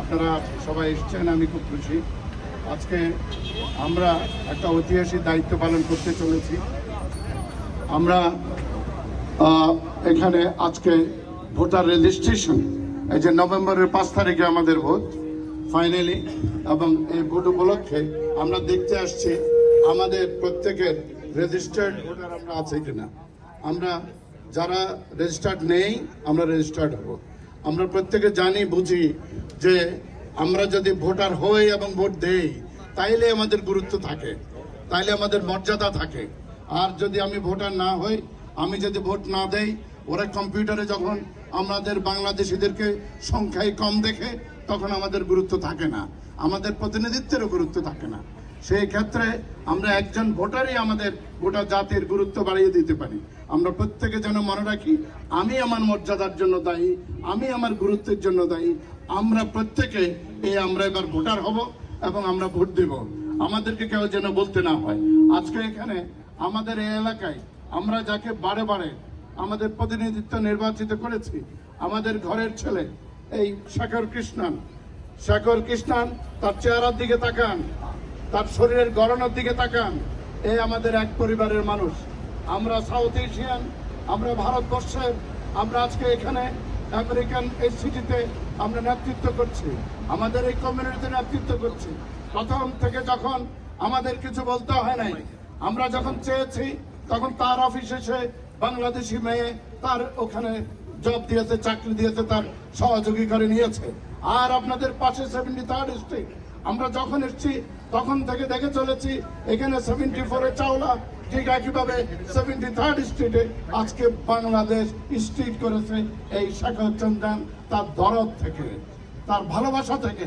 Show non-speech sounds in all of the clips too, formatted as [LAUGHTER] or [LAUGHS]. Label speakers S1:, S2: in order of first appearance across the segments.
S1: আপনারা সবাই এসেছেন, আমি খুব খুশি। আজকে আমরা একটা ঐতিহাসিক দায়িত্ব পালন করতে চলেছি। আমরা এখানে আজকে ভোটার রেজিস্ট্রেশন এই যে নভেম্বরের পাঁচ তারিখে আমাদের ভোট ফাইনালি এবং এই ভোট উপলক্ষে আমরা দেখতে আসছি আমাদের প্রত্যেকের রেজিস্টার্ড ভোটার আমরা আছে কিনা। আমরা যারা রেজিস্টার্ড নেই, আমরা রেজিস্টার্ড হব। আমরা প্রত্যেকে জানি, বুঝি যে আমরা যদি ভোটার হই এবং ভোট দেই, তাইলে আমাদের গুরুত্ব থাকে, তাইলে আমাদের মর্যাদা থাকে। আর যদি আমি ভোটার না হই, আমি যদি ভোট না দেই, ওরা কম্পিউটারে যখন আমাদের বাংলাদেশিদেরকে সংখ্যায় কম দেখে, তখন আমাদের গুরুত্ব থাকে না। আমাদের প্রতিনিধিত্বেরও গুরুত্ব থাকে না। সেই ক্ষেত্রে আমরা একজন ভোটারই আমাদের গোটা জাতির গুরুত্ব বাড়িয়ে দিতে পারি। আমরা প্রত্যেকে যেন মনে রাখি, আমি আমার মর্যাদার জন্য দায়ী, আমি আমার গুরুত্বের জন্য দায়ী, আমরা প্রত্যেকে এই আমরা এবার ভোটার হব এবং আমরা ভোট দেব। আমাদেরকে কেউ যেন বলতে না হয়। আজকে এখানে আমাদের এই এলাকায় আমরা যাকে বারে বারে আমাদের প্রতিনিধিত্ব নির্বাচিত করেছি, আমাদের ঘরের ছেলে, এই শেখর কৃষ্ণান। শেখর কৃষ্ণান, তার চেহারার দিকে তাকান, তার শরীরের গড়নের দিকে তাকান। এই আমাদের এক পরিবারের মানুষ। আমরা সাউথ এশিয়ান, আমরা ভারতবর্ষের, আমরা আজকে এখানে আমেরিকান এই সিটিতে আমরা নেতৃত্ব করছি। আমাদের এই কমিউনিটিতে নেতৃত্ব করছি। প্রথম থেকে যখন আমাদের কিছু বলতে হয় নাই, আমরা যখন চেয়েছি, তখন তার অফিসে এসে বাংলাদেশি মেয়ে তার ওখানে জব দিয়েছে, চাকরি দিয়েছে, তার সহযোগী করে নিয়েছে। আর আপনাদের পাশে সেভেন্টি থার্ড স্ট্রিট আমরা যখন এসেছি, তখন থেকে দেখে চলেছি, এখানে সেভেন্টি ফোরে চাওলা ঠিক একইভাবে সেভেন্টি থার্ড স্ট্রিটে আজকে বাংলাদেশ স্ট্রিট করেছে এই শেখর চন্দ্রান তার দরদ থেকে, তার ভালোবাসা থেকে।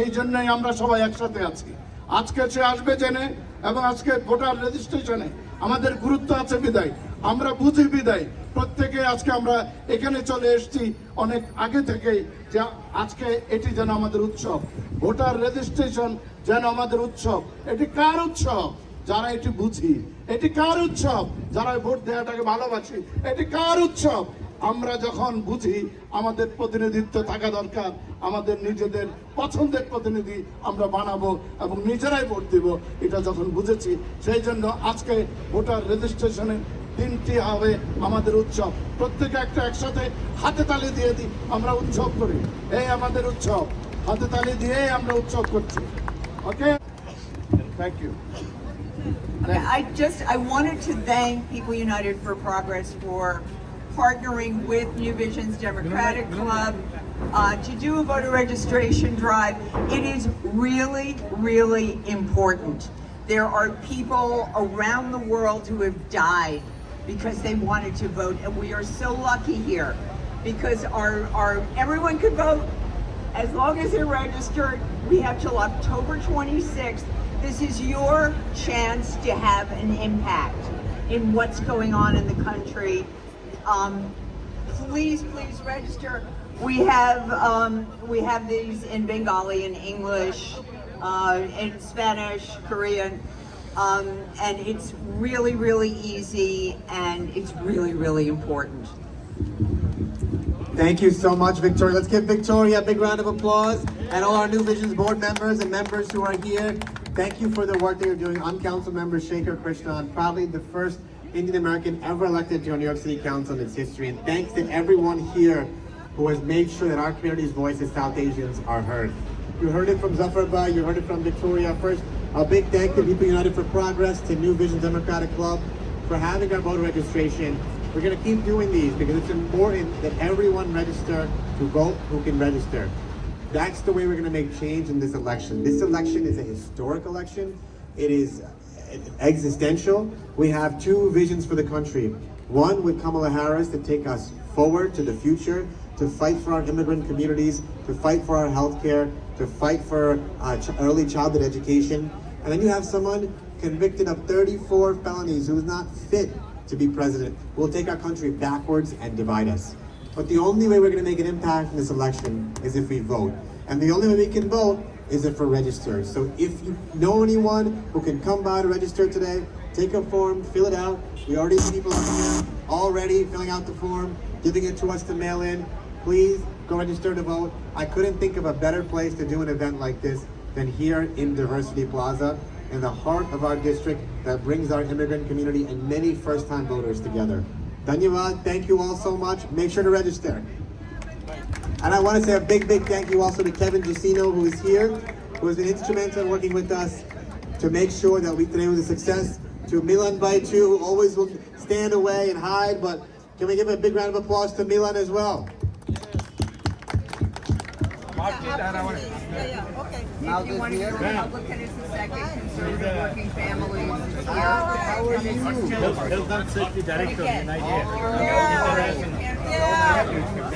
S1: এই জন্যই আমরা সবাই একসাথে আছি। আজকে সে আসবে জেনে এবং আজকে ভোটার রেজিস্ট্রেশনে আমাদের গুরুত্ব আছে বিদায়। আমরা বুঝি বিদায়। প্রত্যেকে আজকে আমরা এখানে চলে এসেছি অনেক আগে থেকেই যে আজকে এটি যেন আমাদের উৎসব। ভোটার রেজিস্ট্রেশন যেন আমাদের উৎসব। এটি কার উৎসব? যারা এটি বুঝি, এটি কার উৎসব? যারা ভোট দেওয়াটাকে ভালোবাসি, এটি কার উৎসব? আমরা যখন বুঝি, আমাদের প্রতিনিধিত্ব থাকা দরকার, আমাদের নিজেদের পছন্দের প্রতিনিধি আমরা বানাবো এবং নিজেরাই ভোট দিব, এটা যখন বুঝেছি, সেই জন্য আজকে ভোটার রেজিস্ট্রেশনের দিনটি হবে আমাদের উৎসব। প্রত্যেকে একটা একসাথে হাতে তালি দিয়ে দিই, আমরা উৎসব করি। এই আমাদের উৎসব। হাতে তালি দিয়ে আমরা উৎসব করছি। Okay thank you
S2: Okay, I just, I wanted to thank People United for Progress for partnering with New Vision's Democratic Club uh, to do a voter registration drive. It is really, really important. There are people around the world who have died because they wanted to vote, and we are so lucky here because our, our, everyone could vote as long as they're registered, we have till October 26th. This is your chance to have an impact in what's going on in the country. Um, please, please register. We have um, we have these in Bengali, in English, uh, in Spanish, Korean, um, and it's really, really easy, and it's really, really important.
S3: Thank you so much, Victoria. Let's give Victoria a big round of applause and all our New Visions board members and members who are here. Thank you for the work that you're doing. I'm Council Member Shaker Krishnan, probably the first Indian American ever elected to a New York City Council in its history. And thanks to everyone here who has made sure that our community's voice as South Asians are heard. You heard it from Zafarba, you heard it from Victoria. First, a big thank to People United for Progress, to New Vision Democratic Club for having our voter registration. We're going to keep doing these because it's important that everyone register to vote who can register. That's the way we're going to make change in this election. This election is a historic election. It is existential. We have two visions for the country. One with Kamala Harris to take us forward to the future, to fight for our immigrant communities, to fight for our health care, to fight for uh, ch- early childhood education. And then you have someone convicted of 34 felonies who's not fit to be president, who will take our country backwards and divide us. But the only way we're going to make an impact in this election is if we vote. And the only way we can vote is if we're registered. So if you know anyone who can come by to register today, take a form, fill it out. We already see people already filling out the form, giving it to us to mail in. Please Go register to vote. I couldn't think of a better place to do an event like this than here in Diversity Plaza, in the heart of our district that brings our immigrant community and many first-time voters together. Dhanyavad, thank you all so much. Make sure to register. And I want to say a big, big thank you also to Kevin Giacino, who is here, who has been instrumental in working with us to make sure that we today was a success. To Milan Baitu, who always will stand away and hide, but can we give a big round of applause to Milan as well?
S2: If you want to go Republican as a second, conservative working families. How are you?
S4: Health and safety director in Nigeria.
S2: Yeah,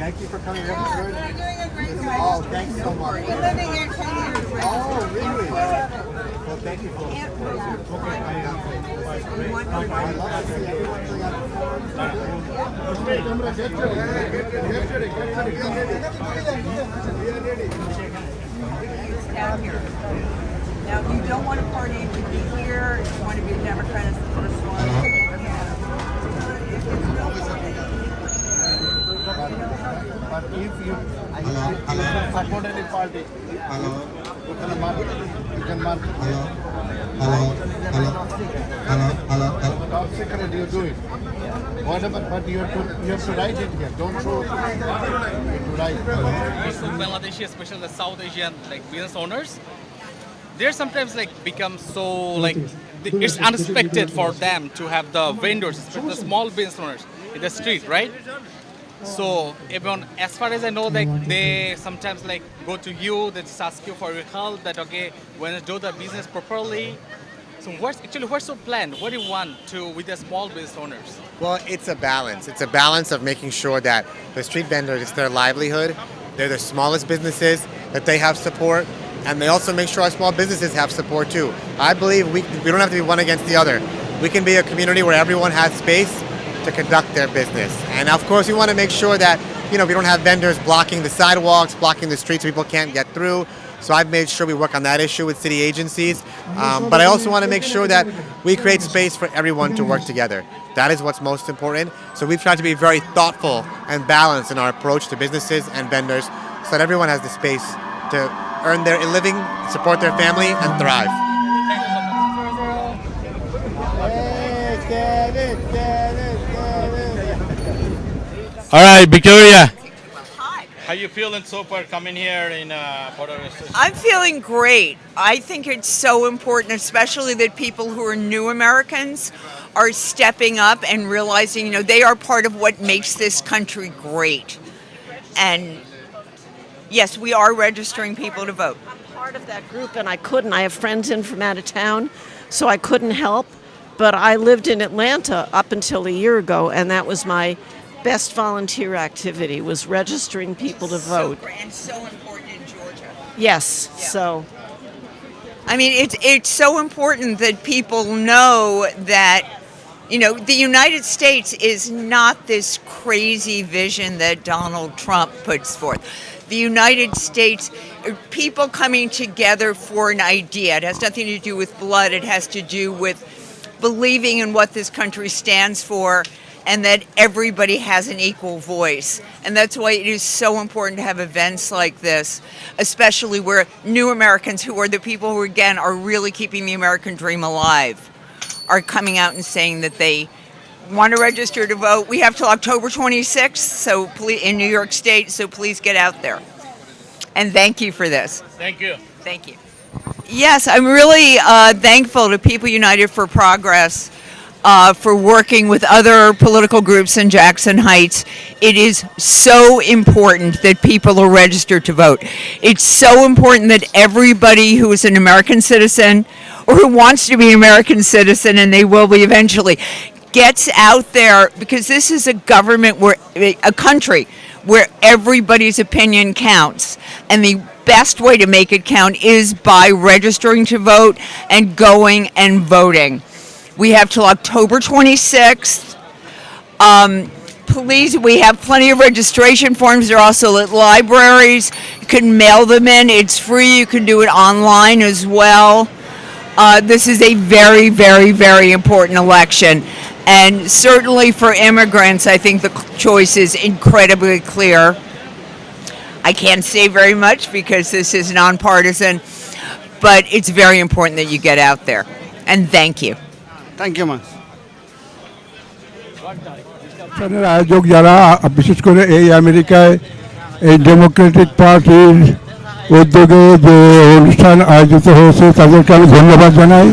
S3: Thank you for coming
S2: You're doing a great job.
S3: Oh, thanks so much.
S2: We're living here ten years.
S3: Oh, really? Well, thank you for.
S2: You want to
S3: I love to see everyone doing that.
S2: down here. Now, if you don't want to party, you can be here. If you want to be a Democrat, it's the first one. If no party,
S1: But if you support any party, you can mark, you can mark. Top secret, you do it. Whatever, but you have to, you have to write it here. Don't show. You have to write.
S5: most of Bangladeshi, especially the South Asian like business owners, they're sometimes like become so like th- it's unexpected for them to have the vendors, especially the small business owners in the street, right? So everyone, as far as I know, like they sometimes like go to you, they just ask you for your help. That okay, when you do the business properly. So what's actually what's your plan? What do you want to with the small business owners?
S6: Well, it's a balance. It's a balance of making sure that the street vendors, it's their livelihood, they're the smallest businesses, that they have support, and they also make sure our small businesses have support too. I believe we, we don't have to be one against the other. We can be a community where everyone has space to conduct their business. And of course, we want to make sure that, you know, we don't have vendors blocking the sidewalks, blocking the streets, people can't get through. So I've made sure we work on that issue with city agencies. Um, but I also want to make sure that we create space for everyone to work together. That is what's most important. So we've tried to be very thoughtful and balanced in our approach to businesses and vendors so that everyone has the space to earn their living, support their family, and thrive.
S4: All right, Victoria.
S2: Hi.
S5: How you feeling so far coming here in uh, Rico.
S2: I'm feeling great. I think it's so important, especially that people who are new Americans are stepping up and realizing, you know, they are part of what makes this country great. And yes, we are registering people to vote.
S7: I'm part of that group and I couldn't. I have friends in from out of town, so I couldn't help. But I lived in Atlanta up until a year ago, and that was my best volunteer activity was registering people to vote.
S2: great and so important in Georgia.
S7: Yes,
S2: Yeah.
S7: so
S2: I mean, it's it's so important that people know that you know the United States is not this crazy vision that Donald Trump puts forth. The United States, er, people coming together for an idea. It has nothing to do with blood. It has to do with believing in what this country stands for and that everybody has an equal voice. And that's why it is so important to have events like this, especially where new Americans, who are the people who, again, are really keeping the American dream alive, are coming out and saying that they want to register to vote. We have till October 26th so please, in New York State, so please get out there. And thank you for this.
S5: Thank you.
S2: Thank you. Yes, I'm really uh, thankful to People United for Progress uh, for working with other political groups in Jackson Heights. It is so important that people are registered to vote. It's so important that everybody who is an American citizen or who wants to be an American citizen, and they will be eventually, gets out there because this is a government where a country where everybody's opinion counts and the best way to make it count is by registering to vote and going and voting we have till october 26th um, please, we have plenty of registration forms. They're also at libraries. You can mail them in. It's free. You can do it online as well. Uh, this is a very, very, very important election. And certainly for immigrants, I think the choice is incredibly clear. I can't say very much because this is nonpartisan, but it's very important that you get out there. And thank you.
S1: Thank you ma'am
S8: অনুষ্ঠানের আয়োজক যারা, বিশেষ করে এই আমেরিকায় এই Democratic পার্টির উদ্যোগে যে অনুষ্ঠান আয়োজিত হয়েছে, তাদেরকে আমি ধন্যবাদ জানাই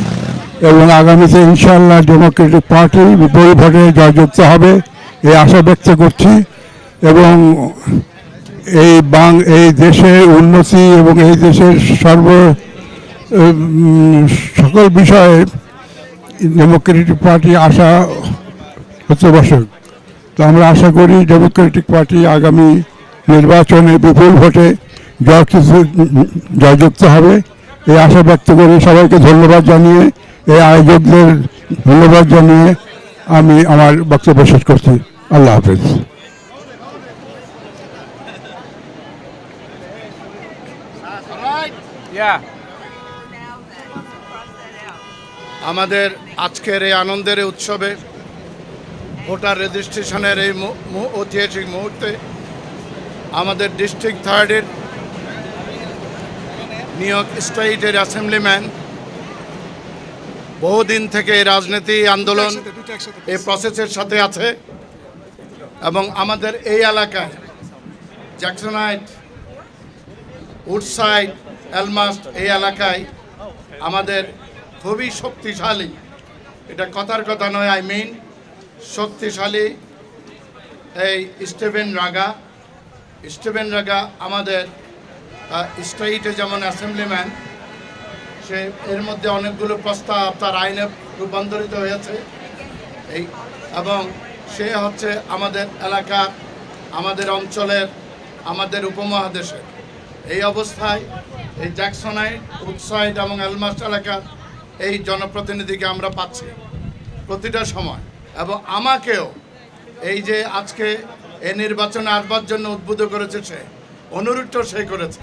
S8: এবং আগামীতে ইনশাল্লাহ ডেমোক্রেটিক পার্টি বিপুল ভোটে জয়যুক্ত হবে, এই আশা ব্যক্ত করছি এবং এই বাং, এই দেশের উন্নতি এবং এই দেশের সর্ব সকল বিষয়ে ডেমোক্রেটিক পার্টি আশা হচ্ছে বসক তো আমরা আশা করি ডেমোক্রেটিক পার্টি আগামী নির্বাচনে বিপুল ভোটে জয় জয়যুক্ত হবে। এই আশা ব্যক্ত করে সবাইকে ধন্যবাদ জানিয়ে, এই আয়োজকদের ধন্যবাদ জানিয়ে আমি আমার বক্তব্য শেষ করছি। আল্লাহ হাফেজ।
S4: Yeah.
S1: আমাদের আজকের এই আনন্দের উৎসবে ভোটার রেজিস্ট্রেশনের এই ঐতিহাসিক মুহূর্তে আমাদের ডিস্ট্রিক্ট থার্ডের নিউ ইয়র্ক স্টেটের অ্যাসেম্বলিম্যান বহুদিন থেকে এই রাজনীতি আন্দোলন এই প্রসেসের সাথে আছে এবং আমাদের এই এলাকায় জ্যাকসনাইট উডসাইড এলমাস্ট এই এলাকায় আমাদের খুবই শক্তিশালী। এটা কথার কথা নয় আই মিন শক্তিশালী এই স্টেভেন রাগা। স্টিভেন রাগা আমাদের স্টেটে যেমন অ্যাসেম্বলিম্যান, সে এর মধ্যে অনেকগুলো প্রস্তাব তার আইনে রূপান্তরিত হয়েছে। এই, এবং সে হচ্ছে আমাদের এলাকা আমাদের অঞ্চলের, আমাদের উপমহাদেশের। এই অবস্থায় এই জ্যাকসনাইট উৎসাইড এবং এলমাস্ট এলাকার এই জনপ্রতিনিধিকে আমরা পাচ্ছি প্রতিটা সময়। এবং আমাকেও এই যে আজকে এই নির্বাচনে আসবার জন্য উদ্বুদ্ধ করেছে সে, অনুরোধ সে করেছে।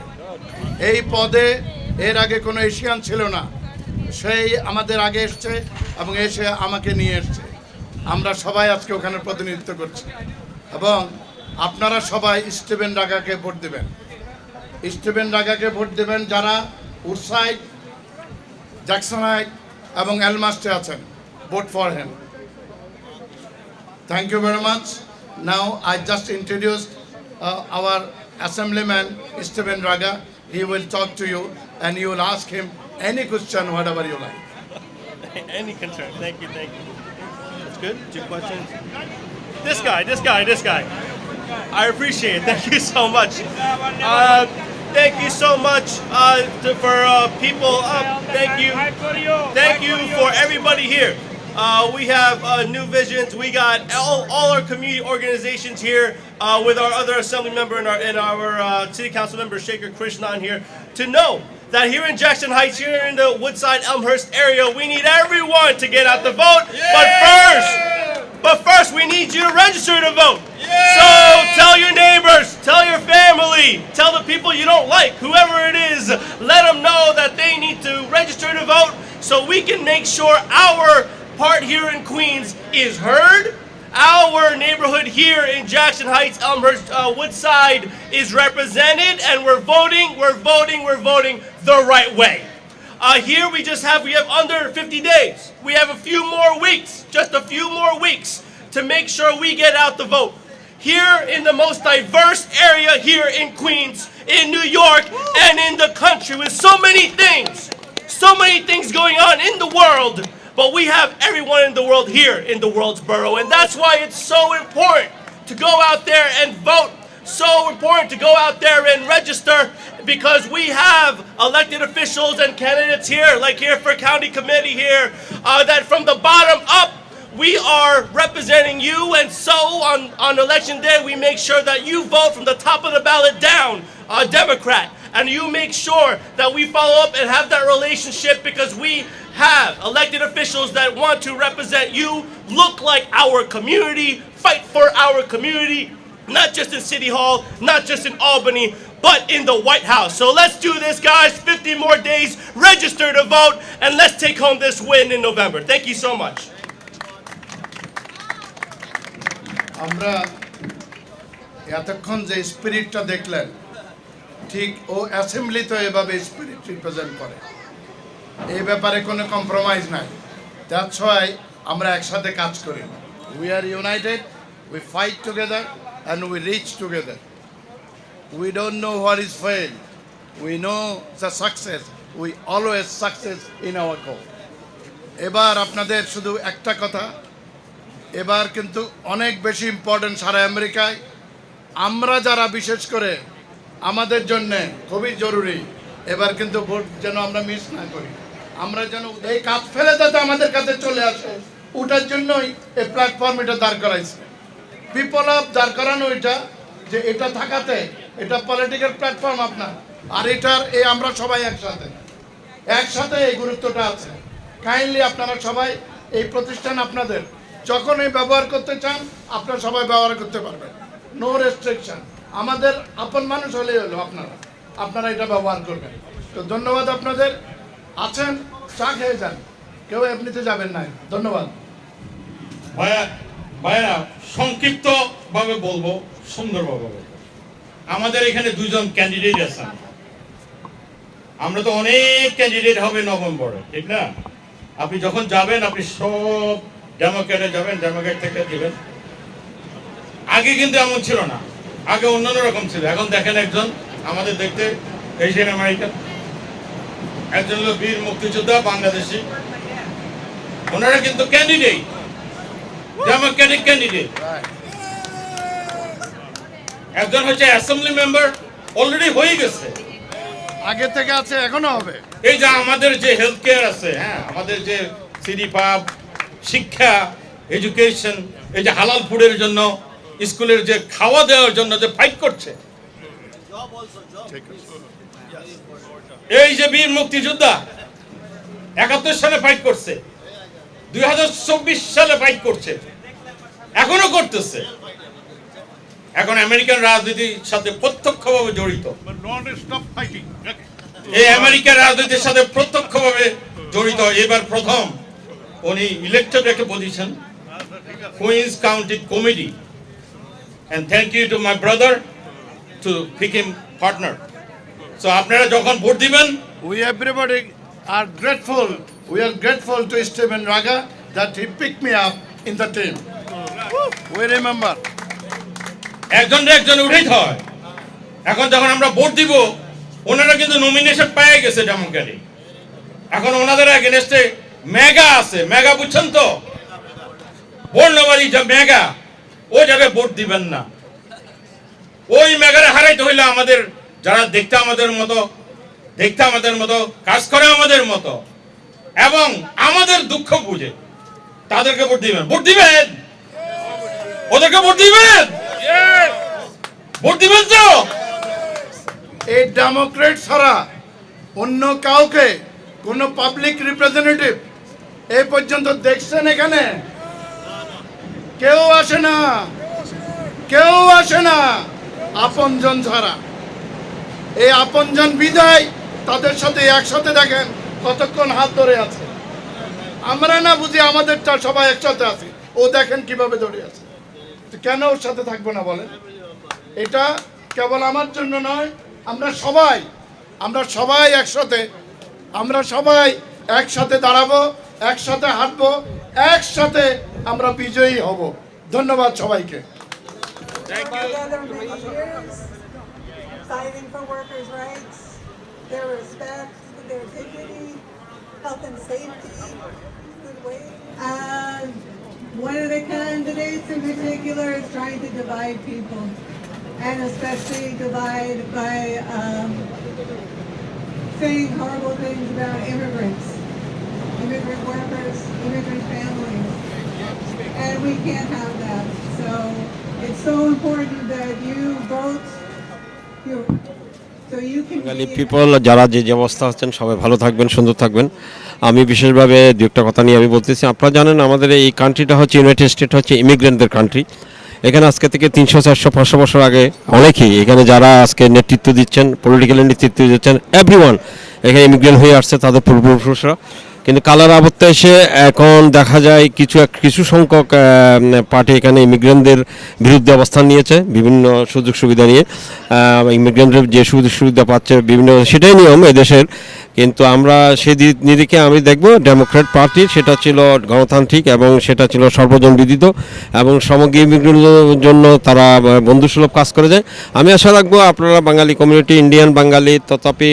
S1: এই পদে এর আগে কোনো এশিয়ান ছিল না, সেই আমাদের আগে এসছে এবং এসে আমাকে নিয়ে এসছে। আমরা সবাই আজকে ওখানে প্রতিনিধিত্ব করছি। এবং আপনারা সবাই স্টিভেন রাগাকে ভোট দেবেন। স্টিভেন রাগাকে ভোট দেবেন যারা উৎসাইড জ্যাকসনাইট এবং এলমাস্টে আছেন vote for him Thank you very much. Now I just introduced uh, our assemblyman Stephen Raga. He will talk to you and you will ask him any question, whatever you like. [LAUGHS]
S4: Any concern. Thank you, thank you. That's good. Two questions. This guy, this guy, this guy. I appreciate it. Thank you so much. Uh, thank you so much uh, to, for uh, people. Uh, thank you. Thank you for everybody here. Uh, we have uh, New Visions. We got all, all our community organizations here uh, with our other assembly member and our, and our uh, city council member, Shaker Krishnan here, to know that here in Jackson Heights, here in the Woodside Elmhurst area, we need everyone to get out the vote. But first, but first, we need you to register to vote. So tell your neighbors, tell your family, tell the people you don't like, whoever it is, let them know that they need to register to vote so we can make sure our part here in Queens is heard. Our neighborhood here in Jackson Heights, Elmhurst, uh, Woodside is represented, and we're voting, we're voting, we're voting the right way. Uh, here we just have we have under 50 days. We have a few more weeks, just a few more weeks, to make sure we get out the vote. Here in the most diverse area here in Queens, in New York, and in the country, with so many things, so many things going on in the world. But we have everyone in the world here in the world's borough, and that's why it's so important to go out there and vote so important to go out there and register because we have elected officials and candidates here, like here for county committee here, uh, that from the bottom up, we are representing you. And so on, on election day, we make sure that you vote from the top of the ballot down, uh, Democrat. And you make sure that we follow up and have that relationship because we have elected officials that want to represent you, look like our community, fight for our community, not just in City Hall, not just in Albany, but in the White House. So let's do this, guys. 50 more days, register to vote, and let's take home this win in November. Thank you so much.
S1: আমরা এতক্ষণ যে স্পিরিটটা দেখলেন ঠিক ও অ্যাসেম্বলিতে এভাবে spirit represent করে এই ব্যাপারে কোনো কম্প্রোমাইজ নাই দ্যাটস ওয়াই আমরা একসাথে কাজ করি we are united we fight together and we reach together we don't know what is fail we know the success we always success in our goal এবার আপনাদের শুধু একটা কথা। এবার কিন্তু অনেক বেশি ইম্পর্টেন্ট সারা আমেরিকায়। আমরা যারা বিশেষ করে আমাদের জন্য খুবই জরুরি, এবার কিন্তু ভোট যেন আমরা মিস না করি। আমরা যেন এই কাজ ফেলে যাতে আমাদের কাছে চলে আসে। ওটার জন্যই এই প্ল্যাটফর্ম এটা দাঁড় করাইছে। অফ দাঁড় করানো এটা যে এটা থাকাতে এটা পলিটিক্যাল প্ল্যাটফর্ম আপনার। আর এটার এই আমরা সবাই একসাথে। একসাথে এই গুরুত্বটা আছে। কাইন্ডলি আপনারা সবাই এই প্রতিষ্ঠান আপনাদের যখন এই ব্যবহার করতে চান, আপনারা সবাই ব্যবহার করতে পারবেন। নো রেস্ট্রিকশন আমাদের আপন মানুষ হলেই হলো আপনারা। আপনারা এটা ব্যবহার করবেন। তো ধন্যবাদ আপনাদের। আছেন, চা খেয়ে যান। কেউ এমনিতে যাবেন না ধন্যবাদ।
S9: ভাইয়া ভাইয়া সংক্ষিপ্ত ভাবে বলব, সুন্দরভাবে আমাদের এখানে দুজন ক্যান্ডিডেট আছেন আমরা তো অনেক ক্যান্ডিডেট হবে নভেম্বরে, ঠিক না? আপনি যখন যাবেন, আপনি সব ডেমোক্রেটে যাবেন ডেমোক্রেট থেকে দিবেন। আগে কিন্তু এমন ছিল না। আগে অন্যান্য রকম ছিল। এখন দেখেন একজন আমাদের দেখতে এশিয়ান আমেরিকান একজন হলো বীর মুক্তিযোদ্ধা, বাংলাদেশি। ওনারা কিন্তু ক্যান্ডিডেট ডেমোক্রেটিক ক্যান্ডিডেট একজন হচ্ছে অ্যাসেম্বলি মেম্বার অলরেডি হয়ে গেছে।
S1: আগে থেকে আছে এখনও হবে।
S9: এই যে আমাদের যে হেলথ কেয়ার আছে হ্যাঁ আমাদের যে সিডি পাব শিক্ষা এডুকেশন এই যে হালাল ফুডের জন্য স্কুলের যে খাওয়া দেওয়ার জন্য যে ফাইট করছে। এই যে বীর মুক্তিযোদ্ধা একাত্তর সালে ফাইট করছে। দুই সালে ফাইট করছে। এখনও করতেছে। এখন আমেরিকান রাজনীতির সাথে প্রত্যক্ষভাবে জড়িত। এই আমেরিকার রাজনীতির সাথে প্রত্যক্ষভাবে জড়িত। এবার প্রথম উনি ইলেক্টেড একটা position Queens county committee thank you to my brother to pick him partner so আপনারা যখন ভোট দিবেন
S1: We everybody are grateful. We are grateful to Stephen Raga that he picked me up in the team. We remember.
S9: একজন একজন উঠেই হয় এখন যখন আমরা ভোট দিব ওনারা কিন্তু নমিনেশন পেয়ে গেছে ডেমোক্রেটিক এখন ওনাদের এগেনস্টে মেগা আছে মেগা বুঝছেন তো বর্ণবাড়ি যা মেগা ও যাবে ভোট দিবেন না ওই মেগারে হারাইতে হইলে আমাদের যারা দেখতে আমাদের মতো দেখতে আমাদের মতো, কাজ করে আমাদের মতো, এবং আমাদের দুঃখ বুঝে। তাদেরকে ভোট দিবেন। ভোট দিবেন? ওদেরকে ভোট দিবেন? ভোট দিবেন তো?
S1: এই ডেমোক্রেট ছাড়া অন্য কাউকে, কোনো পাবলিক রিপ্রেজেন্টেটিভ এ পর্যন্ত দেখছেন এখানে? কেউ আসে না। কেউ আসে না। আপনজন ছাড়া। এই আপনজন বিদায় তাদের সাথে একসাথে দেখেন কতক্ষণ হাত ধরে আছে। আমরা না বুঝি আমাদেরটা সবাই একসাথে আছি। ও দেখেন কীভাবে ধরে আছে। তো কেন ওর সাথে থাকব না বলেন? এটা কেবল আমার জন্য নয় আমরা সবাই আমরা সবাই একসাথে আমরা সবাই একসাথে দাঁড়াবো একসাথে হাঁটবো একসাথে আমরা বিজয়ী হব। ধন্যবাদ সবাইকে।
S10: Many years, fighting for workers' rights, their respect, their dignity, health and safety, good wage. And one of the candidates in particular is trying to divide people, and especially divide by um, saying horrible things about immigrants, immigrant workers, immigrant families and we can't have that. So it's so important that you vote, you Bengali
S11: people যারা যে যে অবস্থা আছেন সবাই ভালো থাকবেন সুন্দর থাকবেন। আমি বিশেষভাবে দু একটা কথা নিয়ে আমি বলতেছি আপনারা জানেন আমাদের এই কান্ট্রিটা হচ্ছে ইউনাইটেড স্টেট হচ্ছে ইমিগ্রেন্টদের কান্ট্রি এখানে আজকে থেকে তিনশো চারশো পাঁচশো বছর আগে অনেকেই এখানে যারা আজকে নেতৃত্ব দিচ্ছেন পলিটিক্যালি নেতৃত্ব দিচ্ছেন এভরিওয়ান এখানে ইমিগ্রেন্ট হয়ে আসছে তাদের পূর্বপুরুষরা। কিন্তু কালার আবর্তে এসে এখন দেখা যায় কিছু এক কিছু সংখ্যক পার্টি এখানে ইমিগ্রেন্টদের বিরুদ্ধে অবস্থান নিয়েছে, বিভিন্ন সুযোগ সুবিধা নিয়ে। ইমিগ্রেন্টদের যে সুযোগ সুবিধা পাচ্ছে বিভিন্ন, সেটাই নিয়ম এদেশের। কিন্তু আমরা সেই নিরিখে আমি দেখব ডেমোক্রেট পার্টি সেটা ছিল গণতান্ত্রিক এবং সেটা ছিল সর্বজন বিদিত এবং সমগ্র ইমিগ্রেন্টদের জন্য তারা বন্ধুসুলভ কাজ করে যায়। আমি আশা রাখব আপনারা বাঙালি কমিউনিটি ইন্ডিয়ান বাঙালি তথাপি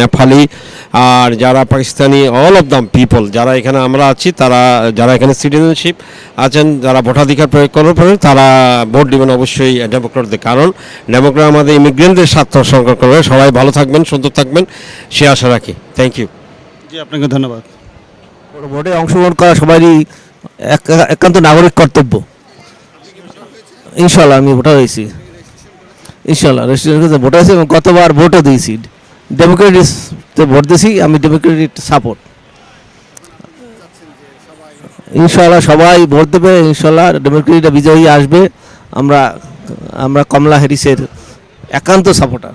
S11: নেপালি আর যারা Pakistani all of them people যারা এখানে আমরা আছি তারা যারা এখানে সিটিজেনশিপ আছেন যারা ভোটাধিকার প্রয়োগ করার পরে তারা ভোট দেবেন অবশ্যই ডেমোক্রেটদের কারণ ডেমোক্রেট আমাদের ইমিগ্রেন্টদের স্বার্থ সংরক্ষণ করবে সবাই ভালো থাকবেন সুন্দর থাকবেন সে আশা রাখি। থ্যাংক ইউ
S12: জি আপনাকে ধন্যবাদ।
S13: ভোটে অংশগ্রহণ করা সবারই এক- একান্ত নাগরিক কর্তব্য। ইনশাল্লাহ আমি ভোটার হয়েছি। ইনশাল্লাহ রেস্টুরেন্টে ভোটার হয়েছি এবং গতবার ভোটও দিয়েছি। ডেমোক্রেটিসতে ভোট দিয়েছি আমি ডেমোক্রেটিক সাপোর্ট ইনশাল্লাহ সবাই ভোট দেবে ইনশাল্লাহ ডেমোক্রেটিকটা বিজয়ী আসবে। আমরা আমরা কমলা হ্যারিসের একান্ত সাপোর্টার।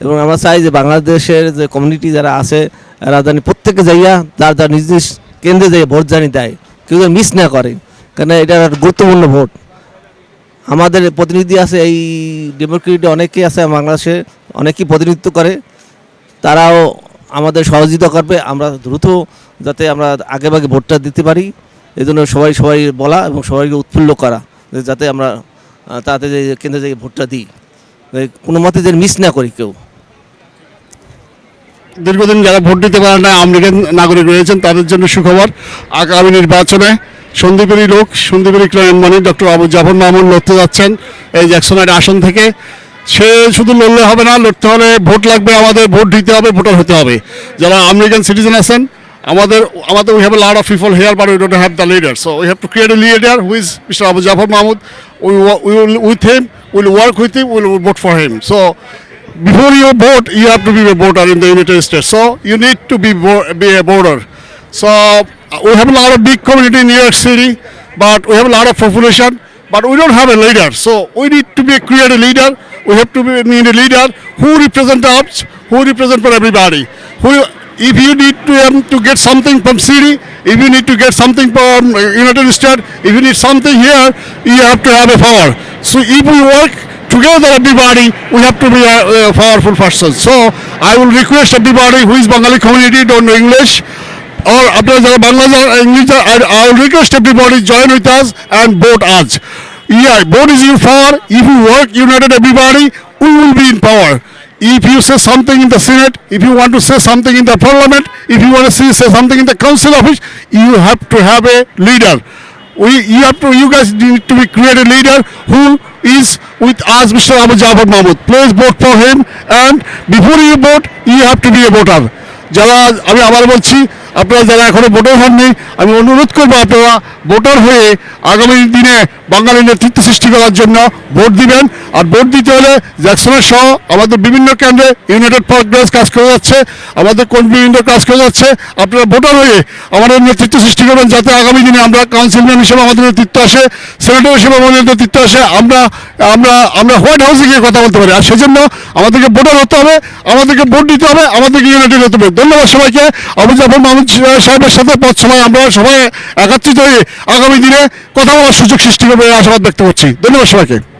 S13: এবং আমরা চাই যে বাংলাদেশের যে কমিউনিটি যারা আছে এরা জানি প্রত্যেকে যাইয়া তার তার নিজ নিজ কেন্দ্রে যাই ভোট জানি দেয়। কেউ যেন মিস না করে। কারণ এটা একটা গুরুত্বপূর্ণ ভোট। আমাদের প্রতিনিধি আছে, এই ডেমোক্রেটিক অনেকে আছে বাংলাদেশে, অনেকেই প্রতিনিধিত্ব করে। তারাও আমাদের সহযোগিতা করবে। আমরা দ্রুত যাতে আমরা আগে ভাগে ভোটটা দিতে পারি। এই জন্য সবাই সবাই বলা এবং সবাইকে উৎফুল্ল করা যাতে আমরা তাতে যে কেন্দ্রে যাই ভোটটা দিই। কোনো মতে যেন মিস না করি কেউ।
S12: দীর্ঘদিন যারা ভোট দিতে পারে না আমেরিকান নাগরিক রয়েছেন, তাদের জন্য সুখবর। আগামী নির্বাচনে সন্দীপেরই লোক, সন্দীপেরই মানে ডক্টর আবু জাফর মামুন লড়তে যাচ্ছেন এই জ্যাকসনের আসন থেকে। সে শুধু লড়লে হবে না, লড়তে হলে ভোট লাগবে আমাদের, ভোট দিতে হবে, ভোটার হতে হবে। যারা আমেরিকান সিটিজেন আছেন আমাদের আমাদের we have a lot of people here but we don't have the leader so we have to create a leader who is mister Abu Jafar Mahmud we will with him will work with him will vote for him so before you vote, you have to be a voter in the United States. So you need to be vo- be a voter. So uh, we have a lot of big community in New York City, but we have a lot of population, but we don't have a leader. So we need to be create a leader. We have to be, need a leader who represent us, who represent for everybody. Who if you need to um, to get something from city, if you need to get something from uh, United States, if you need something here, you have to have a power. So if we work together everybody we have to be a, a powerful person so i will request everybody who is bengali community don't know english or আপনারা যারা বাংলা যারা English যারা- I, I will request everybody join with us and vote us yeah vote is your power if you work united everybody we will be in power if you say something in the senate if you want to say something in the parliament if you want to see, say something in the council office you have to have a leader we you have to you guys need to be create a leader who is with us Mr. Abu Jafar Mahmood please vote for him and before you vote you have to be a voter যারা আমি আবার বলছি আপনারা যারা এখনও voter হননি, আমি অনুরোধ করব আপনারা ভোটার হয়ে আগামী দিনে বাঙালি নেতৃত্ব সৃষ্টি করার জন্য ভোট দিবেন। আর ভোট দিতে হলে জ্যাকসনের সহ আমাদের বিভিন্ন কেন্দ্রে ইউনাইটেড প্রগ্রেস কাজ করে যাচ্ছে, আমাদের কোন বিভিন্ন কাজ করে যাচ্ছে। আপনারা ভোটার হয়ে আমাদের নেতৃত্ব সৃষ্টি করবেন যাতে আগামী দিনে আমরা কাউন্সিলম্যান হিসেবে আমাদের নেতৃত্ব আসে সেনেটর হিসেবে আমাদের নেতৃত্ব আসে। আমরা আমরা আমরা হোয়াইট হাউসে গিয়ে কথা বলতে পারি। আর সেজন্য আমাদেরকে ভোটার হতে হবে, আমাদেরকে ভোট দিতে হবে, আমাদেরকে ইউনাইটেড হতে হবে। ধন্যবাদ সবাইকে। আবু জাফর মাহমুদ সাহেবের সাথে সময় আমরা সবাই একত্রিত হয়ে আগামী দিনে কথা বলার সুযোগ সৃষ্টি করবে আশাবাদ ব্যক্ত করছি। ধন্যবাদ সবাইকে।